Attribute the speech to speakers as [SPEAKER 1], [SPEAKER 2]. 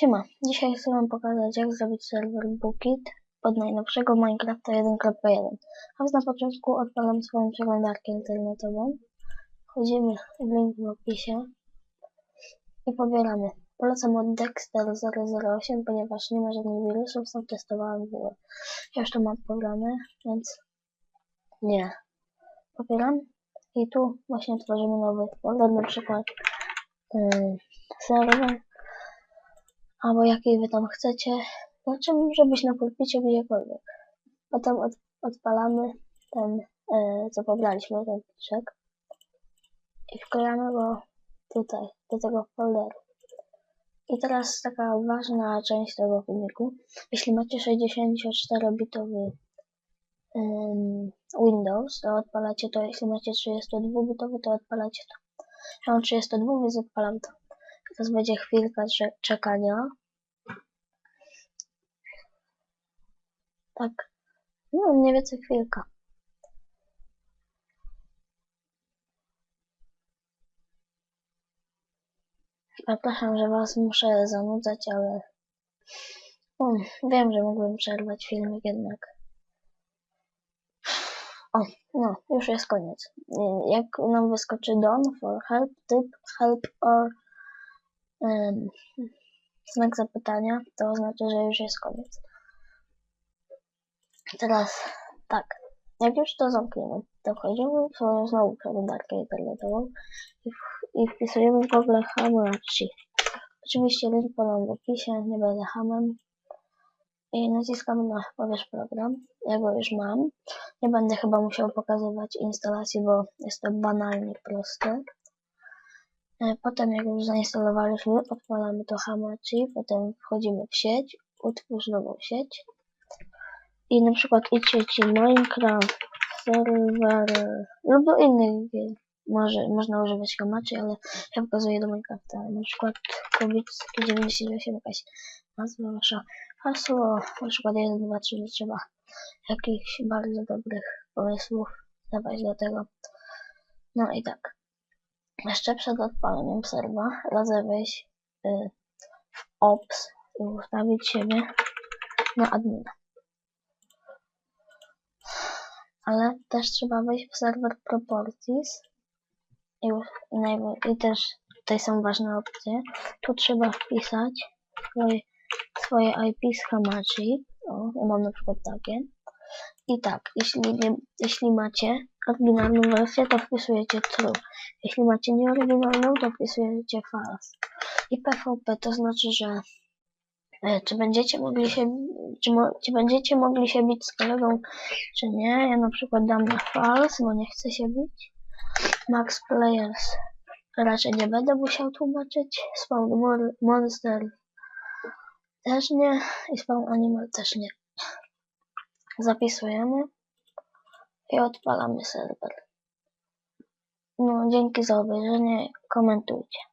[SPEAKER 1] Siema, dzisiaj chcę wam pokazać jak zrobić serwer Bookit pod najnowszego Minecrafta 1.1 A więc na początku odpalam swoją przeglądarkę internetową Wchodzimy w link w opisie i pobieramy Polecam od Dexter 008, ponieważ nie ma żadnych wirusów, sam testowałem w ogóle. Ja już to mam pobrane, więc nie. Pobieram i tu właśnie tworzymy nowy folder, na przykład yy, serwer albo jakiej wy tam chcecie, znaczy może być na pulpicie gdziekolwiek. Potem od, odpalamy ten, e, co pobraliśmy, ten pliczek i wklejamy go tutaj, do tego folderu. I teraz taka ważna część tego filmiku. Jeśli macie 64-bitowy um, Windows, to odpalacie to. Jeśli macie 32-bitowy, to odpalacie to. Ja mam 32, więc odpalam to. Teraz będzie chwilka czekania. Tak. No, mniej więcej chwilka. Przepraszam, że was muszę zanudzać, ale um, wiem, że mógłbym przerwać filmik jednak. O, no, już jest koniec. Jak nam wyskoczy don for help, typ help or znak zapytania, to oznacza, że już jest koniec. Teraz tak, jak już to zamkniemy, to wchodzimy w swoją znowu przeglądarkę internetową i, i wpisujemy w Google Hamachi. Oczywiście link podam w opisie, nie będę hamem. I naciskamy na pobierz program. Ja go już mam. Nie będę chyba musiał pokazywać instalacji, bo jest to banalnie proste. E, potem jak już zainstalowaliśmy, odpalamy to Hamachi, potem wchodzimy w sieć, utwórz nową sieć i na przykład idźcie ci Minecraft serwer lub do innych. Może, można używać Hamachi, ale ja pokazuję do Minecrafta. Na przykład Kubicki 98 jakaś nazwa wasza hasło, na przykład 1, 2, 3, trzeba jakichś bardzo dobrych pomysłów dawać do tego. No i tak. Jeszcze przed odpaleniem serwa radzę wejść y, w ops i ustawić siebie na admina. Ale też trzeba wejść w serwer properties i, i, też tutaj są ważne opcje. Tu trzeba wpisać swoje, swoje IP z Hamachi. O, ja mam na przykład takie. I tak, jeśli, nie, jeśli macie oryginalną wersję, to wpisujecie true. Jeśli macie nieoryginalną, to wpisujecie false. I PvP to znaczy, że e, czy będziecie mogli się, czy, mo, czy będziecie mogli się bić z kolegą, czy nie. Ja na przykład dam na false, bo nie chcę się bić. Max players raczej nie będę musiał tłumaczyć. Spawn monster też nie i spawn animal też nie. Zapisujemy i odpalamy serwer. No, dzięki za obejrzenie. Komentujcie.